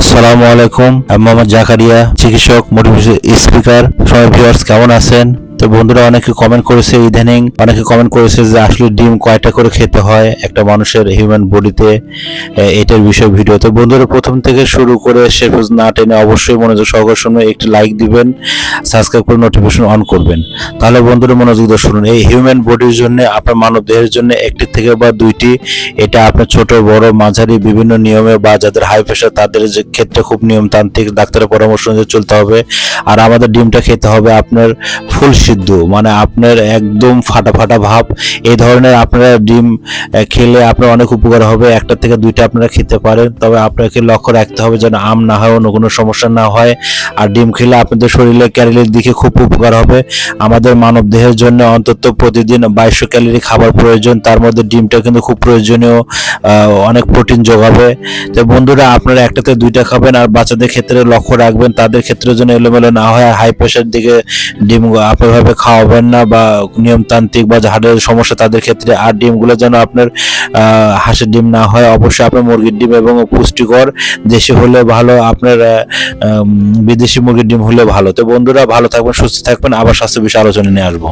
আসসালামু আলাইকুম। আমি মোহাম্মদ জাকারিয়া চিকিৎসক মোটিভেশন স্পিকার সবাই ভিউয়ার্স কেমন আছেন? তো বন্ধুরা অনেকে কমেন্ট করেছে ইদানিং, অনেকে কমেন্ট করেছে যে আসলে ডিম কয়টা করে খেতে হয় একটা মানুষের হিউম্যান বডিতে এটার বিষয়ে ভিডিও তো বন্ধুরা প্রথম থেকে শুরু করে শেষ না টেনে অবশ্যই মনোযোগ সহকারে শুনে একটি লাইক দিবেন সাবস্ক্রাইব করে নোটিফিকেশন অন করবেন। তাহলে বন্ধুরা মনোযোগ দিয়ে শুনুন, এই হিউম্যান বডির জন্য, আপনার মানব দেহের জন্য একটি থেকে বা দুইটি, এটা আপনার ছোট, বড়, মাঝারি, বিভিন্ন নিয়মে বা যাদের হাই প্রেশার তাদের যে ক্ষেত্রে খুব নিয়মতান্ত্রিক ডাক্তারের পরামর্শ অনুযায়ী চলতে হবে। আর আমাদের ডিমটা খেতে হবে আপনার ফুল সিদ্ধ। মানে আপনার একদম ফাটা ফাটা ভাব। এই ধরনের আপনারা ডিম খেলে আপনার অনেক উপকার হবে। একটা থেকে দুইটা আপনারা খেতে পারেন। তবে আপনাকে লক্ষ্য রাখতে হবে যেন আম না হয়, অন্য কোনো সমস্যা না হয়। আর ডিম খেলে আপনাদের শরীরে ক্যালোরির দিকে খুব উপকার হবে। আমাদের মানব দেহের জন্য অন্তত প্রতিদিন বাইশশো ক্যালোরি খাবার প্রয়োজন। তার মধ্যে ডিমটা কিন্তু খুব প্রয়োজনীয় অনেক প্রোটিন যোগাবে। তো বন্ধুরা, আপনারা একটাতে দুইটা খাবেন আর বাচ্চাদের ক্ষেত্রে লক্ষ্য রাখবেন। তাদের ক্ষেত্রে যেন এলোমেলো না হয় হাই প্রেশার দিকে ডিম আপনারভাবে খাওয়াবেন না বা নিয়মতান্ত্রিক বা হাড়ের সমস্যা তাদের ক্ষেত্রে আর ডিমগুলো যেন আপনার হাঁসের ডিম না হয়। অবশ্যই আপনার মুরগির ডিম এবং পুষ্টিকর, দেশি হলে ভালো, আপনার বিদেশি মুরগির ডিম হলে ভালো। তো বন্ধুরা, ভালো থাকবেন, সুস্থ থাকবেন। আবার স্বাস্থ্য বিষয়ে আলোচনা নিয়ে আসব।